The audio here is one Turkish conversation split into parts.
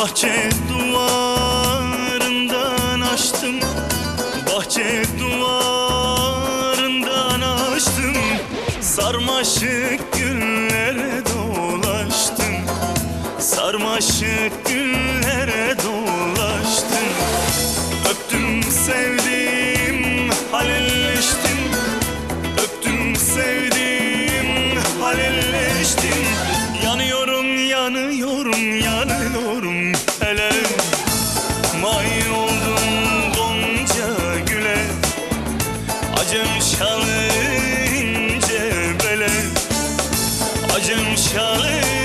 Bahçe duvarından açtım. Bahçe duvarından açtım. Sarmaşık güllere dolaştım. Sarmaşık güllere dolaştım. Öptüm sevdim halelleştim. Öptüm sevdim halelleştim. Yanıyorum yanıyorum yanıyorum Acım şalı ince bele Acım şalı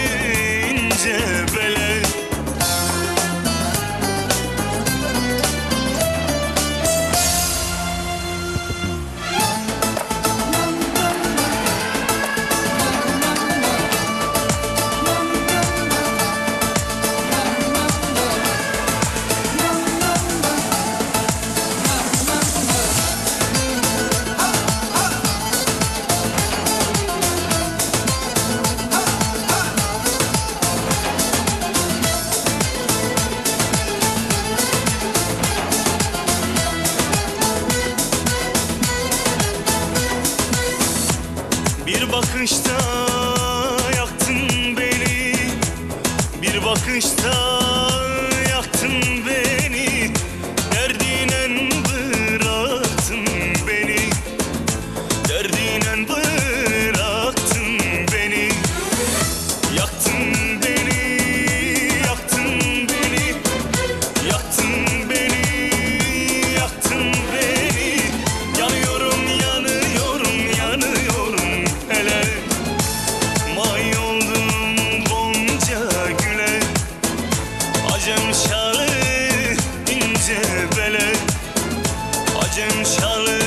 Acım şalı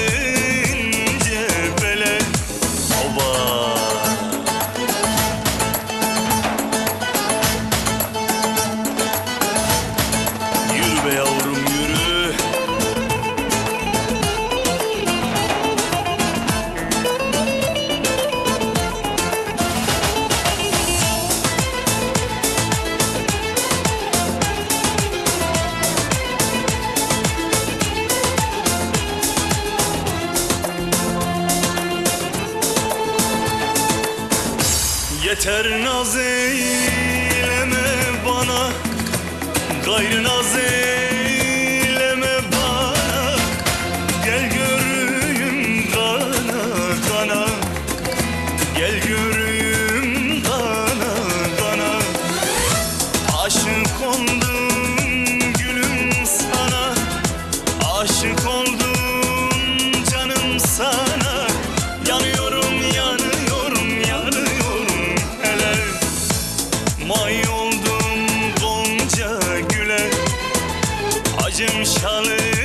Yeter naz eyleme bana Gayrı naz eyleme May oldum gonca güle. Acım şalı